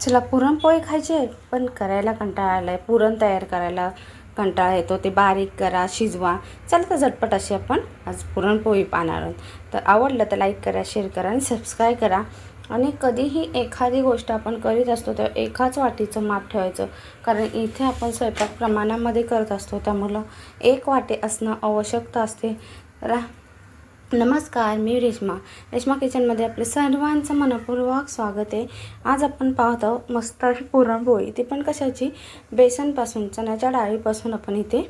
चला पुरणपोळी खायची आहे पण करायला कंटाळा आला आहे पुरण तयार करायला कंटाळा येतो. ते बारीक करा शिजवा. चला तर झटपट अशी आपण आज पुरणपोळी पाहणार आहोत. तर आवडलं तर लाईक करा शेअर करा आणि सबस्क्राईब करा. आणि कधीही एखादी गोष्ट आपण करीत असतो तर एकाच वाटीचं माप ठेवायचं. कारण इथे आपण स्वयंपाक प्रमाणामध्ये करत असतो त्यामुळं एक वाटे असणं आवश्यकता असते. रा नमस्कार मी रेश्मा. रेश्मा किचनमध्ये आपले सर्वांचं मनपूर्वक स्वागत आहे. आज आपण पाहतो मस्त अशी पुरणपोळी. ती पण कशाची? बेसनपासून चण्याच्या डाळीपासून आपण इथे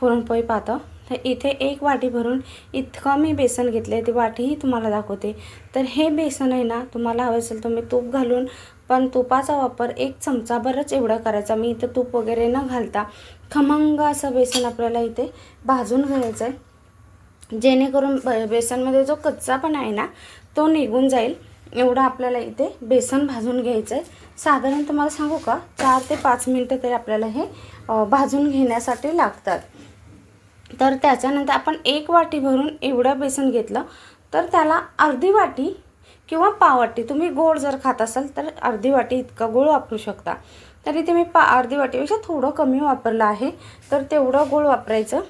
पुरणपोळी पाहतो. तर इथे एक वाटी भरून इतकं मी बेसन घेतलं आहे ती वाटीही तुम्हाला दाखवते. तर हे बेसन आहे ना तुम्हाला हवं असेल तुम्ही तूप घालून पण तुपाचा वापर एक चमचाभरच एवढा करायचा. मी इथं तूप वगैरे न घालता खमंग असं बेसन आपल्याला इथे भाजून घ्यायचं आहे जेणेकरून ब बेसनमध्ये जो कच्चापणा आहे ना तो निघून जाईल. एवढं आपल्याला इथे बेसन भाजून घ्यायचं आहे साधारण तुम्हाला सांगू का चार ते पाच मिनटं तरी आपल्याला हे भाजून घेण्यासाठी लागतात. तर त्याच्यानंतर आपण एक वाटी भरून एवढं बेसन घेतलं तर त्याला अर्धी वाटी किंवा पाव वाटी तुम्ही गोड जर खात असाल तर अर्धी वाटी इतका गोळ वापरू शकता. तरी ते मी पा अर्धी वाटीपेक्षा थोडं कमी वापरलं आहे तर तेवढं गोळ वापरायचं.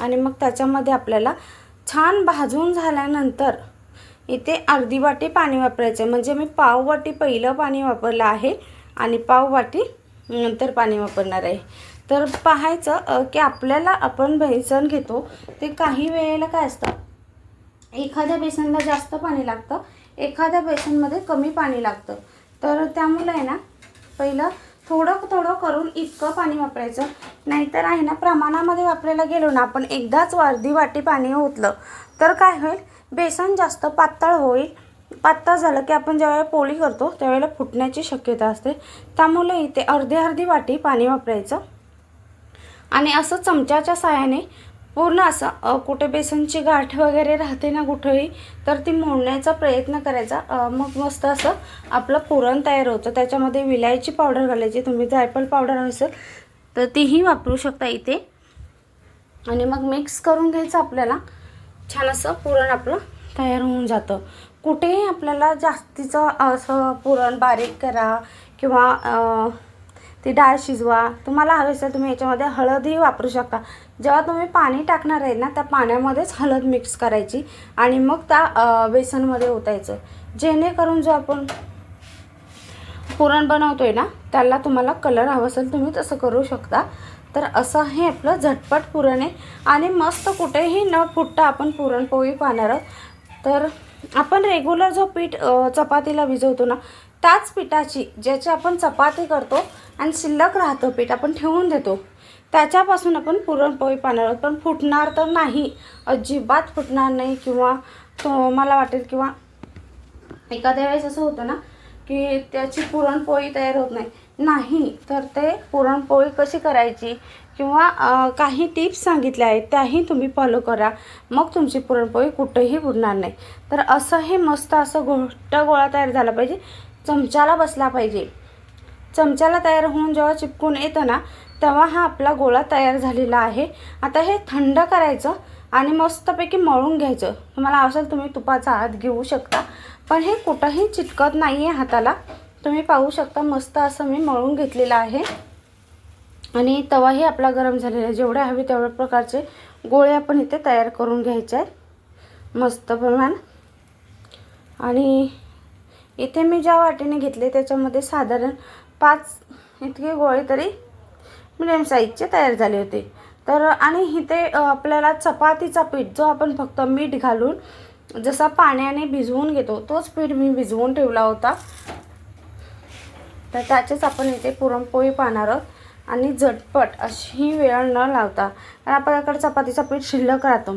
आणि मग त्याच्यामध्ये आपल्याला छान भाजून झाल्यानंतर इथे अर्धी वाटी पाणी वापरायचं. म्हणजे मी पाव वाटी पहिलं पाणी वापरलं आहे आणि पाव वाटी नंतर पाणी वापरणार आहे. तर पाहायचं की आपल्याला आपण बेसन घेतो ते काही वेळेला काय असतं? एखाद्या बेसनला जास्त पाणी लागतं एखाद्या बेसनमध्ये कमी पाणी लागतं. तर त्यामुळे आहे ना पहिलं थोडं थोडं करून इतकं पाणी वापरायचं. नाहीतर आहे ना प्रमाणामध्ये वापरायला गेलो ना आपण एकदाच अर्धी वाटी पाणी ओतलं तर काय होईल? बेसन जास्त पातळ होईल. पातळ झालं की आपण ज्यावेळेला पोळी करतो त्यावेळेला फुटण्याची शक्यता असते. त्यामुळे इथे अर्धी अर्धी वाटी पाणी वापरायचं. आणि असं चमच्याच्या साहाय्याने पूर्ण असं कुठे बेसनची गाठ वगैरे राहते ना कुठंही तर ती मोडण्याचा प्रयत्न करायचा. मग मस्त असं आपलं पुरण तयार होतं. त्याच्यामध्ये विलायची पावडर घालायची. तुम्ही जायफळ पावडर असेल तर तीही वापरू शकता इथे. आणि मग मिक्स करून घ्यायचं आपल्याला. छान असं पुरण आपलं तयार होऊन जातं. कुठेही आपल्याला जास्तीचं असं पुरण बारीक करा किंवा ती डाळ शिजवा. तुम्हाला हवे असेल तुम्ही याच्यामध्ये हळदही वापरू शकता. जेव्हा तुम्ही पाणी टाकणार आहे ना त्या पाण्यामध्येच हळद मिक्स करायची आणि मग त्या बेसनमध्ये ओतायचं. जेणेकरून जो आपण पुरण बनवतोय ना त्याला तुम्हाला कलर हवं असेल तुम्ही तसं करू शकता. तर असं हे आपलं झटपट पुरण आहे. आणि मस्त कुठेही न फुटता आपण पुरणपोळी पाहणार आहोत. तर आपण रेग्युलर जो पीठ चपातीला भिजवतो ना त्याच पिठाची ज्याची आपण चपाती करतो आणि शिल्लक राहतं पीठ आपण ठेवून देतो. त्याच्यापासून आपण पुरणपोळी पाहणार आहोत. पण फुटणार तर नाही. अजिबात फुटणार नाही किंवा तो मला वाटेल किंवा एखाद्या वेळेस असं होतं ना की त्याची पुरणपोळी तयार होत नाही. नाही तर ते पुरणपोळी कशी करायची किंवा काही टिप्स सांगितल्या आहेत त्याही तुम्ही फॉलो करा. मग तुमची पुरणपोळी कुठेही बुडणार नाही. तर असं हे मस्त असं घोष्ट गोळा तयार झाला पाहिजे. चमच्याला बसला पाहिजे. चमच्याला तयार होऊन जेव्हा चिपकून येतं ना तेव्हा हा आपला गोळा तयार झालेला आहे. आता हे थंड करायचं आणि मस्तपैकी मळून घ्यायचं. तुम्हाला असेल तुम्ही तुपाचा हात घेऊ शकता पण हे कुठंही चिटकत नाही आहे हाताला. तुम्ही पाहू शकता मस्त असं मी मळून घेतलेलं आहे. आणि तवाही आपला गरम झालेला आहे. जेवढे हवे तेवढ्या प्रकारचे गोळे आपण इथे तयार करून घ्यायचे आहेत. मस्त प्रमाण. आणि इथे मी ज्या वाटीने घेतले त्याच्यामध्ये साधारण पाच इतके गोळे तरी मिडियम साईजचे तयार झाले होते. तर आणि इथे आपल्याला चपातीचा पीठ जो आपण फक्त मीठ घालून जसा पाण्याने भिजवून घेतो तोच पीठ मी भिजवून ठेवला होता. तर त्याचेच आपण इथे पुरणपोळी पाहणार आहोत. आणि झटपट अशी वेळ न लावता कारण आपल्याकडे चपातीचा पीठ शिल्लक राहतो.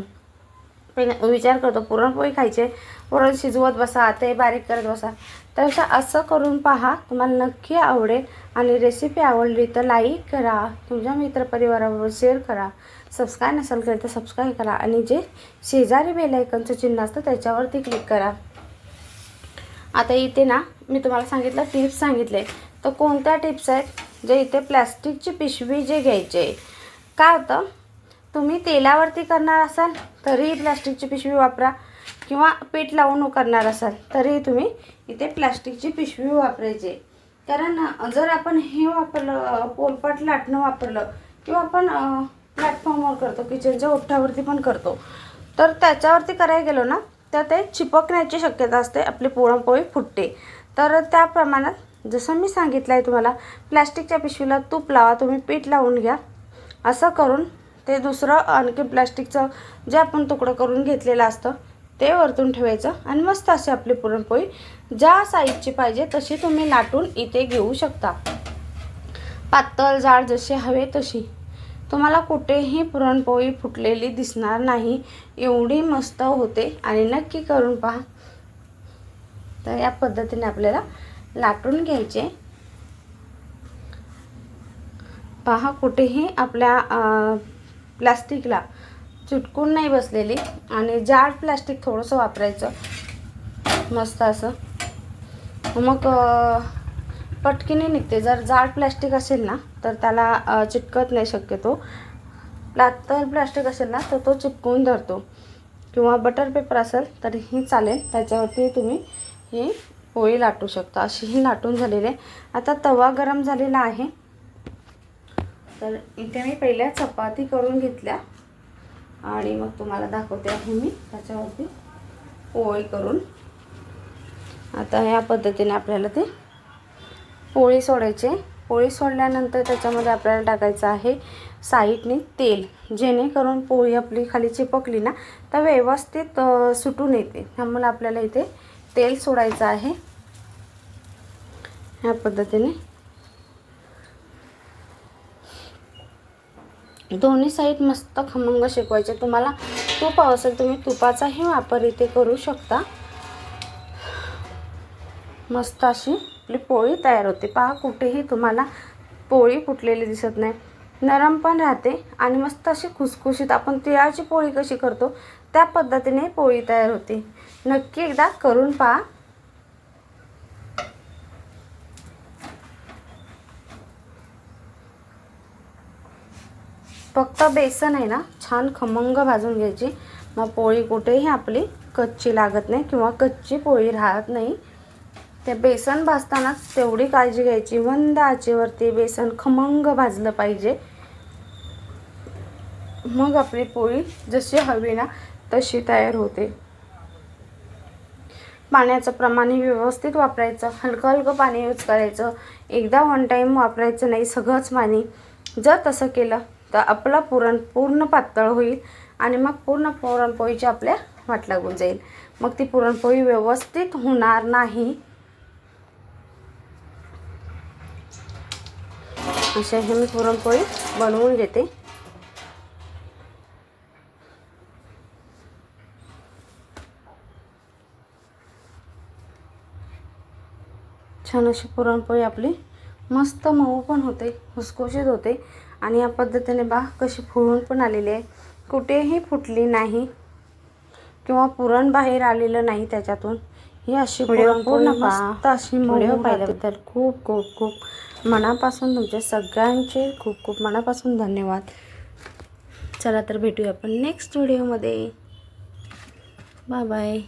विचार करतो पुरणपोळी खायचे पुरण शिजवत बसा ते बारीक करत बसा. त्यापेक्षा असं करून पहा तुम्हाला नक्की आवडेल आणि रेसिपी आवडली तर लाईक करा तुमच्या मित्रपरिवाराबरोबर शेअर करा. सबस्क्राईब नसेल केलं तर सबस्क्राईब करा आणि जे शेजारी बेलायकनचं चिन्ह असतं त्याच्यावरती क्लिक करा. आता इथे ना मी तुम्हाला सांगितलं टिप्स सांगितले. तर कोणत्या टिप्स आहेत? जे इथे प्लॅस्टिकची पिशवी जे घ्यायचे. काय होतं? तुम्ही तेलावरती करणार असाल तरीही प्लास्टिकची पिशवी वापरा. किंवा पीठ लावून करणार असाल तरीही तुम्ही इथे प्लॅस्टिकची पिशवी वापरायची कारण जर आपण हे वापरलं पोलपाट लाटणं वापरलं किंवा आपण प्लॅटफॉर्मवर करतो किचनच्या ओठावरती पण करतो तर त्याच्यावरती करायला गेलो ना तर ते चिपकण्याची शक्यता असते आपली पुरणपोळी फुटते. तर त्या प्रमाणात जसं मी सांगितलं आहे तुम्हाला प्लॅस्टिकच्या पिशवीला तूप लावा तुम्ही पीठ लावून घ्या. असं करून ते दुसरं आणखी प्लॅस्टिकचं जे आपण तुकडं करून घेतलेलं असतं ते वरतून ठेवायचं आणि मस्त अशी आपली पुरणपोळी ज्या साईजची पाहिजे तशी तुम्ही लाटून इथे घेऊ शकता. पातळ जाड जशी हवे तशी. तुम्हाला कुठेही पुरणपोळी फुटलेली दिसणार नाही एवढी मस्त होते आणि नक्की करून पहा. तर या पद्धतीने आपल्याला लाटून घ्यायचे. पहा कुठेही आपल्या प्लास्टिकला चिटकून नाही बसलेली आणि जाड प्लास्टिक थोडंसं वापरायचं. मस्त असं. मग पटकीने निघते. जर जाड प्लॅस्टिक असेल ना तर त्याला चिटकत नाही शक्यतो. प्लातर प्लॅस्टिक असेल ना तर तो चिपकून धरतो. किंवा बटर पेपर असेल तरीही चालेल. त्याच्यावरती तुम्ही ही पोळी लाटू शकता. अशी ही लाटून झालेली आहे. आता तवा गरम झालेला आहे. तर इथे मी पहिल्या चपाती करून घेतल्या. आणि मग तुम्हाला दाखवते आहे मी त्याच्यावरती पोळी करून. आता ह्या पद्धतीने आपल्याला ते पोळी सोडायचे पोळी सोडल्यानंतर त्याच्यामध्ये आपल्याला टाकायचं आहे साईडने तेल. जेणेकरून पोळी आपली खाली चिपकली ना तर व्यवस्थित सुटून येते. त्यामुळे आपल्याला इथे तेल सोडायचं आहे. ह्या पद्धतीने दोन्ही साईड मस्त खमंग शेकवायचे. तुम्हाला तूप हवं असेल तुम्ही तुपाचाही वापर इथे करू शकता. मस्त अशी आपली पोळी तयार होते. पहा कुठेही तुम्हाला पोळी फुटलेली दिसत नाही. नरम पण राहते आणि मस्त अशी खुसखुशीत. आपण तिळाची पोळी कशी करतो त्या पद्धतीने पोळी तयार होते. नक्की एकदा करून पहा. फक्त बेसन आहे ना छान खमंग भाजून घ्यायची. मग पोळी कुठेही आपली कच्ची लागत नाही किंवा कच्ची पोळी राहत नाही. ते बेसन भाजतानाच तेवढी काळजी घ्यायची. मंद आचेवरती बेसन खमंग भाजलं पाहिजे. मग आपली पोळी जशी हवी ना तशी तयार होते. पाण्याचं प्रमाणही व्यवस्थित वापरायचं. हलकं हलकं पाणी यूज करायचं. एकदा वन टाईम वापरायचं नाही सगळंच पाणी. जर तसं केलं तर आपला पुरण पूर्ण पातळ होईल आणि मग पूर्ण पुरणपोळीची आपल्या वाट लागून जाईल. मग ती पुरणपोळी व्यवस्थित होणार नाही. अशा हे मी पुरणपोळी बनवून घेते. छान अशी पुरणपोळी आपली मस्त मऊ पण होते खुसखुशीत होते. आणि या पद्धतीने बा कशी फुलून पण आलेली आहे. कुठेही फुटली नाही किंवा पुरण बाहेर आलेलं नाही त्याच्यातून. ही अशी पुरणपोळी मस्त अशी व्हिडिओ पाहिल्याबद्दल खूप खूप खूप मनापासून तुमच्या सगळ्यांचे खूप खूप मनापासून धन्यवाद. चला तर भेटूया आपण नेक्स्ट व्हिडिओमध्ये बाय बाय